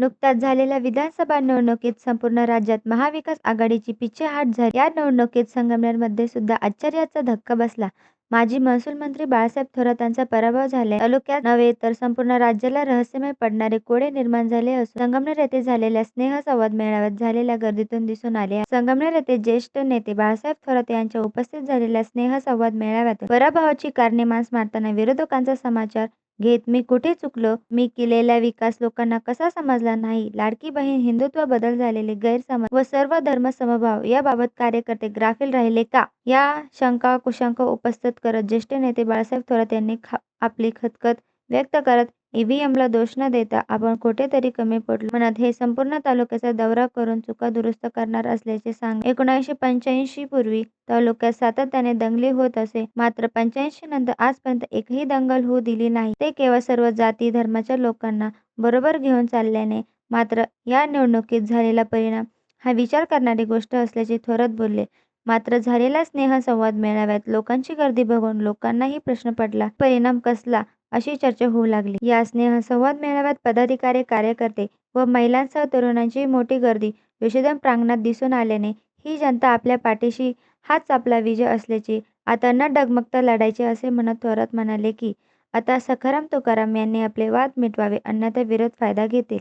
नुकताच झालेल्या विधानसभा निवडणुकीत संपूर्ण राज्यात महाविकास आघाडीची पिछेहाट झाली. या निवडणुकीत संगमनेरमध्ये सुद्धा आश्चर्याचा धक्का बसला. माजी महसूलमंत्री बाळासाहेब थोरातांचा पराभव झाला तालुक्यात नव्हे तर संपूर्ण राज्याला रहस्यमय पडणारे कोडे निर्माण झाले असून संगमनेर येथे झालेल्या स्नेह संवाद मेळाव्यात झालेल्या गर्दीतून दिसून आले संगमनेर येथे ज्येष्ठ नेते बाळासाहेब थोरात यांच्या उपस्थित झालेल्या स्नेहसंवाद मेळाव्यात पराभवाची कारणे मांस मारताना विरोधकांचा समाचार घेत मी कुठे चुकलो? मी केलेला विकास लोकांना कसा समजला नाही? लाडकी बहीण, हिंदुत्वाबद्दल झालेले गैरसमज व सर्व धर्म समभाव याबाबत कार्यकर्ते ग्राफील राहिले का? या शंका-कुशंका उपस्थित करत ज्येष्ठ नेते बाळासाहेब थोरात यांनी आपली खदखद व्यक्त करत ईव्हीएमला दोष न देता आपण कुठेतरी कमी पडलो. म्हणत हे संपूर्ण तालुक्याचा दौरा करून चुका दुरुस्त करणार असल्याचे सांग. एकोणीसशे पंच्याऐंशी पूर्वी तालुक्यात सातत्याने दंगली होत असे मात्र पंच्याऐंशी नंतर आजपर्यंत एकही दंगल होऊ दिली नाही. ते केवळ सर्व जाती धर्माच्या लोकांना बरोबर घेऊन चालल्याने मात्र या निवडणुकीत झालेला परिणाम हा विचार करणारी गोष्ट असल्याचे थोरात बोलले. मात्र झालेला स्नेह संवाद मेळाव्यात लोकांची गर्दी बघून लोकांनाही प्रश्न पडला परिणाम कसला? अशी चर्चा होऊ लागली. या स्नेहसंवाद मेळाव्यात पदाधिकारी कार्यकर्ते व महिलांसह तरुणांची मोठी गर्दी यशोधन प्रांगणात दिसून आल्याने ही जनता आपल्या पाठीशी हाच आपला विजय असल्याचे आता न डगमगता लढायचे असे म्हणत थोरात म्हणाले की आता सखाराम तुकाराम यांनी आपले वाद मिटवावे अन्यथा विरोध फायदा घेतील.